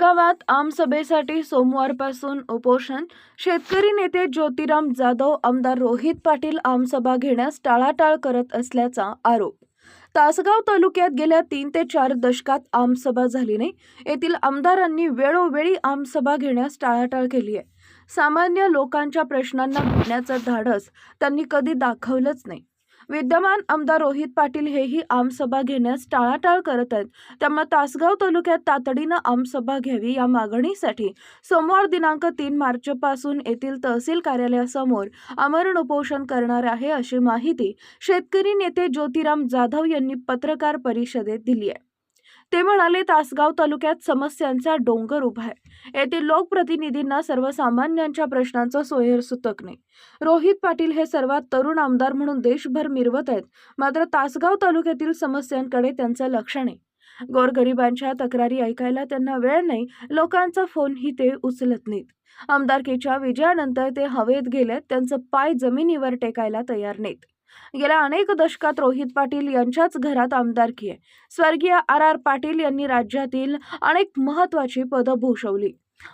तासगावात आमसभेसाठी सोमवारपासून उपोषण. शेतकरी नेते ज्योतिराम जाधव आमदार रोहित पाटील आमसभा घेण्यास टाळाटाळ करत असल्याचा आरोप. तासगाव तालुक्यात गेल्या तीन ते चार दशकात आमसभा झाली नाही. येथील आमदारांनी वेळोवेळी आमसभा घेण्यास टाळाटाळ केली आहे. सामान्य लोकांच्या प्रश्नांना भिडण्याचं धाडस त्यांनी कधी दाखवलंच नाही. विद्यमान आमदार रोहित पाटील हेही आमसभा घेण्यास टाळाटाळ करत आहेत. त्यामुळे तासगाव तालुक्यात तातडीनं आमसभा घ्यावी या मागणीसाठी सोमवार दिनांक तीन मार्चपासून येथील तहसील कार्यालयासमोर आमरण उपोषण करणार आहे अशी माहिती शेतकरी नेते ज्योतिराम जाधव यांनी पत्रकार परिषदेत दिली आहे. ते म्हणाले तासगाव तालुक्यात समस्यांचा डोंगर उभा आहे. येथील लोकप्रतिनिधींना सर्वसामान्यांच्या प्रश्नांचं सोयर सुतक नाही. रोहित पाटील हे सर्वात तरुण आमदार म्हणून देशभर मिरवत आहेत. मात्र तासगाव तालुक्यातील समस्यांकडे त्यांचं लक्ष नाही. गोरगरिबांच्या तक्रारी ऐकायला त्यांना वेळ नाही. लोकांचा फोनही ते उचलत नाहीत. आमदारकीच्या विजयानंतर ते हवेत गेलेत त्यांचं पाय जमिनीवर टेकायला तयार नाहीत. गेल्या अनेक दशकात रोहित पाटील यांच्याच घरात आमदारकी आहे. स्वर्गीय आर आर पाटील यांनी राज्यातील अनेक महत्वाची पदं भूषवली.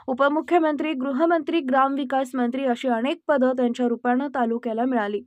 उपमुख्यमंत्री गृहमंत्री ग्रामविकास मंत्री अशी अनेक पदं त्यांच्या रूपानं तालुक्याला मिळाली.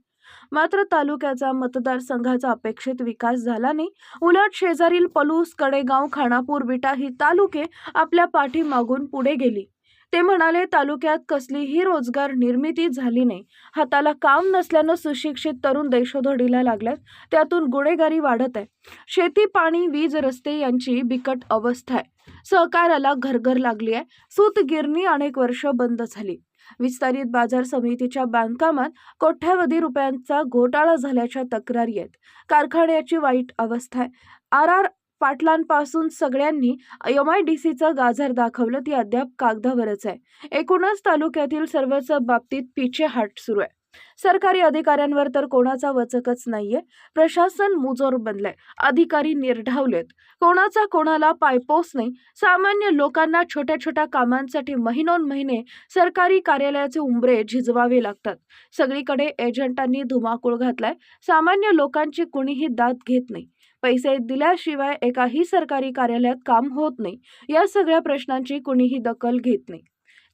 मात्र तालुक्याचा मतदारसंघाचा अपेक्षित विकास झाला नाही. उलट शेजारील पलूस कडेगाव खानापूर विटा ही तालुके आपल्या पाठीमागून पुढे गेली. ते म्हणाले तालुक्यात कसलीही रोजगार निर्मिती झाली नाही. हाताला काम नसल्यानं सुशिक्षित तरुण देशोधडीला लागल्यात. त्यातून गुन्हेगारी वाढत आहे. शेती पाणी वीज रस्ते यांची बिकट अवस्था आहे. सहकाराला घरघर लागली आहे. सूतगिरणी अनेक वर्ष बंद झाली. विस्तारित बाजार समितीच्या बांधकामात कोट्यावधी रुपयांचा घोटाळा झाल्याच्या तक्रारी आहेत. कारखान्याची वाईट अवस्था आहे. आर आर पाटलांपासून सगळ्यांनी एम आय डी सीचं गाजर दाखवलं ती अद्याप कागदावरच आहे. एकूणच तालुक्यातील सर्वच बाबतीत पिछेहाट सुरू आहे. सरकारी अधिकाऱ्यांवर तर कोणाचा वचकच नाहीये. प्रशासन मुजोर बनलंय. अधिकारी निर्ढावलेत. कोणाचा कोणाला पायपोस नाही. सामान्य लोकांना छोट्या छोट्या कामांसाठी महिनोन महिने सरकारी कार्यालयाचे उंबरे झिजवावे लागतात. सगळीकडे एजंटांनी धुमाकूळ घातलाय. सामान्य लोकांची कुणीही दाद घेत नाही. पैसे दिल्याशिवाय एकाही सरकारी कार्यालयात काम होत नाही. या सगळ्या प्रश्नांची कुणीही दखल घेत नाही.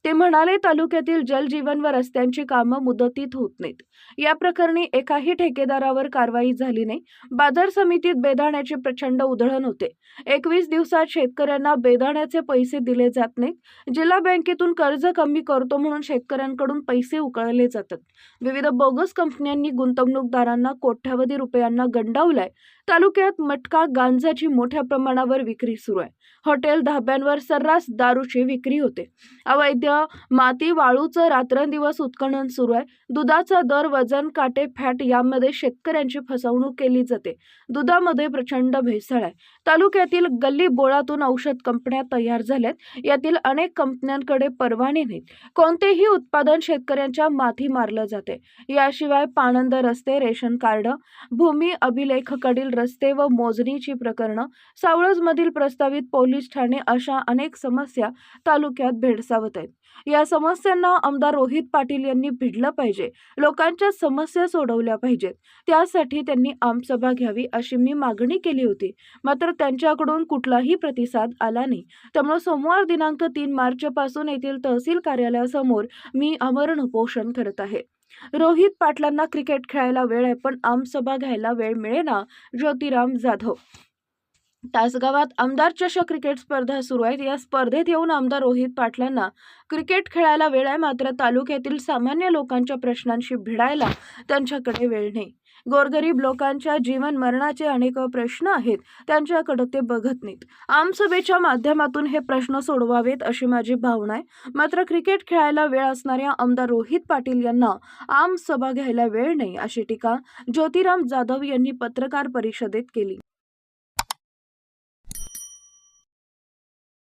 ते म्हणाले तालुक्यातील जलजीवन व रस्त्यांची कामं मुदतीत होत नाहीत. या प्रकरणी एकाही ठेकेदारावर कारवाई झाली नाही. बाजार समितीत बेदाण्याची प्रचंड उधळण होते. एकवीस दिवसात शेतकऱ्यांना बेदाण्याचे पैसे दिले जात नाहीत. जिल्हा बँकेतून कर्ज कमी करतो म्हणून शेतकऱ्यांकडून पैसे उकळले जातात. विविध बोगस कंपन्यांनी गुंतवणूकदारांना कोट्यावधी रुपयांना गंडावलाय. तालुक्यात मटका गांजाची मोठ्या प्रमाणावर विक्री सुरू आहे. हॉटेल धाब्यांवर सर्रास दारूची विक्री होते. अवैध माती वाळूचं रात्रंदिवस उत्खनन सुरू आहे. दुधाचा दर वजन काटे फॅट यामध्ये शेतकऱ्यांची फसवणूक केली जाते. दुधामध्ये प्रचंड भेसळ आहे. तालुक्यातील गल्ली बोळातून औषध कंपन्या तयार झाल्यात. यातील अनेक कंपन्यांकडे परवाने नाहीत. कोणतेही उत्पादन शेतकऱ्यांच्या माथी मारलं जाते. याशिवाय पाणंद रस्ते रेशन कार्ड भूमी अभिलेखकडील रस्ते व मोजणीची प्रकरणं सावळजमधील प्रस्तावित पोलीस ठाणे अशा अनेक समस्या तालुक्यात भेडसावत आहेत. या समस्यांना आमदार रोहित पाटील यांनी भिडलं पाहिजे. लोकांच्या समस्या सोडवल्या पाहिजेत. त्यासाठी त्यांनी आमसभा घ्यावी अशी मी मागणी केली होती. मात्र त्यांच्याकडून कुठलाही प्रतिसाद आला नाही. त्यामुळे सोमवार दिनांक तीन मार्चपासून येथील तहसील कार्यालयासमोर मी आमरण उपोषण करत आहे. रोहित पाटलांना क्रिकेट खेळायला वेळ आहे पण आमसभा घ्यायला वेळ मिळेना ज्योतिराम जाधव तासगावात आमदार चषक क्रिकेट स्पर्धा सुरू आहेत. या स्पर्धेत येऊन आमदार रोहित पाटलांना क्रिकेट खेळायला वेळ आहे. मात्र तालुक्यातील सामान्य लोकांच्या प्रश्नांशी भिडायला त्यांच्याकडे वेळ नाही. गोरगरीब लोकांच्या जीवन मरणाचे अनेक प्रश्न आहेत. त्यांच्याकडे ते बघत नाहीत. आमसभेच्या माध्यमातून हे प्रश्न सोडवावेत अशी माझी भावना आहे. मात्र क्रिकेट खेळायला वेळ असणाऱ्या आमदार रोहित पाटील यांना आमसभा घ्यायला वेळ नाही अशी टीका ज्योतिराम जाधव यांनी पत्रकार परिषदेत केली.